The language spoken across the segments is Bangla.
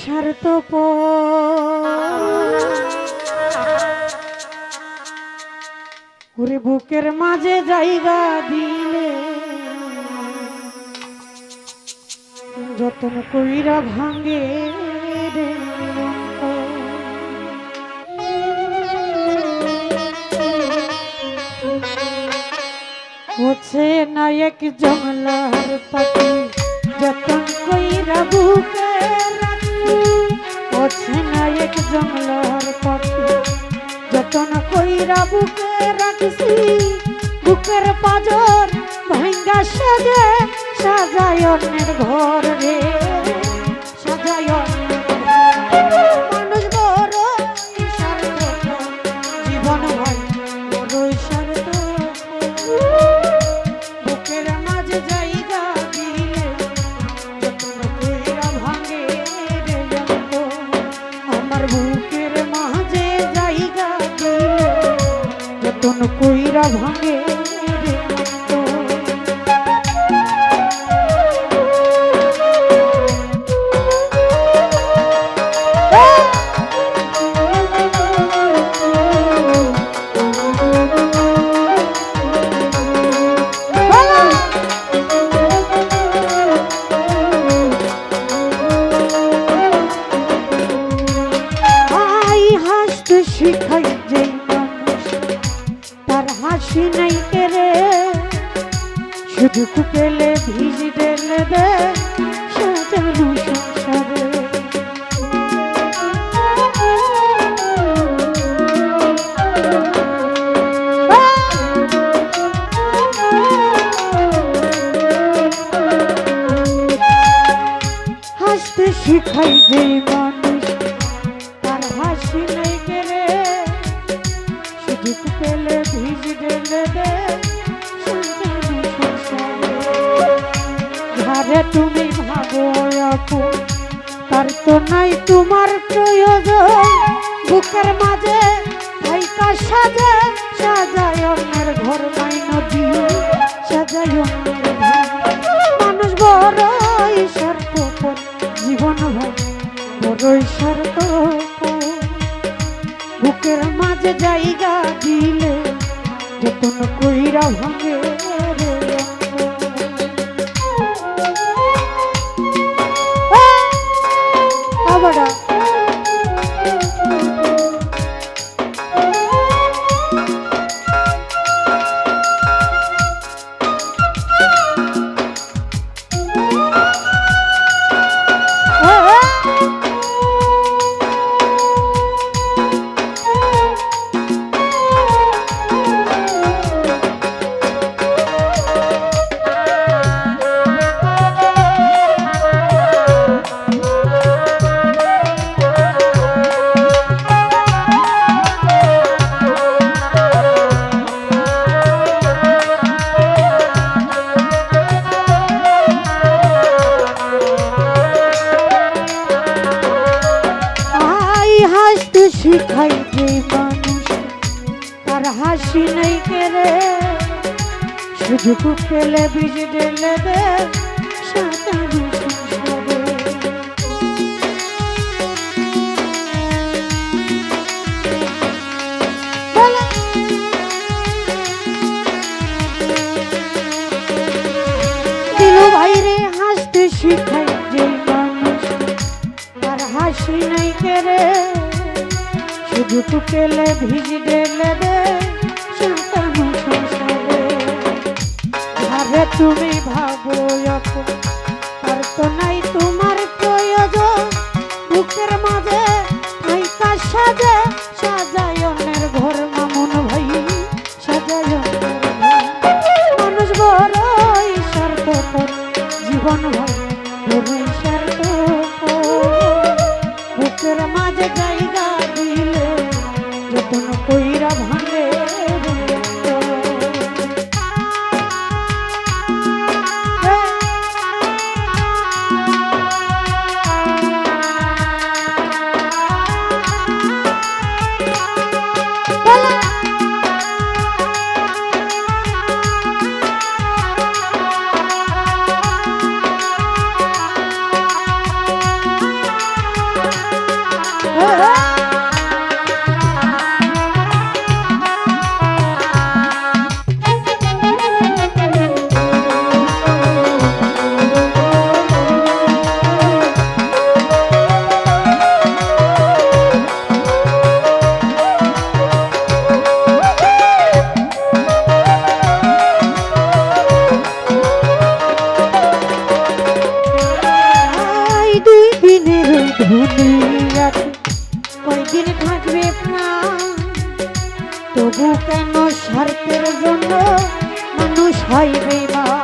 স্বার্থ ওরে বুকের মাঝে জায়গা দিলে যতন কইরা ভাঙে। হচ্ছে নায়ক জমলার পাখি বুকের মাঝে জায়গা দিলে কইরা ভাঙে শুধু কুপেলে ভিজ ডেলে দে সাজানো সংসারে। হাসতে শিখাই ঘরে তুমি ভাবো আপু তার তো নাই তোমার প্রয়োজন। বুকের মাঝে ভাইকা সাজে, সাজায় ঘর নাই নদী। সাজায় মানুষ বড়ই জীবন ভাই বড়ই বুকের মাঝে জায়গা দিলে কইরা ভাঙে হাসি নেই কেড়ে, শুধু পেলে বীজ ডেলে দে হাসি নাই শুধু টুকেলে ভিজ ডেলে দে তুমি ভাবো তার তো নাই তোমার প্রয়োজন। বুকের মাঝে সাজে সাজায় অন্যের ঘর ভাই। মানুষ বড় জীবন ভাই তবু কেন স্বার্থের জন্য? মানুষ হয় বেমা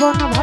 Vamos lá.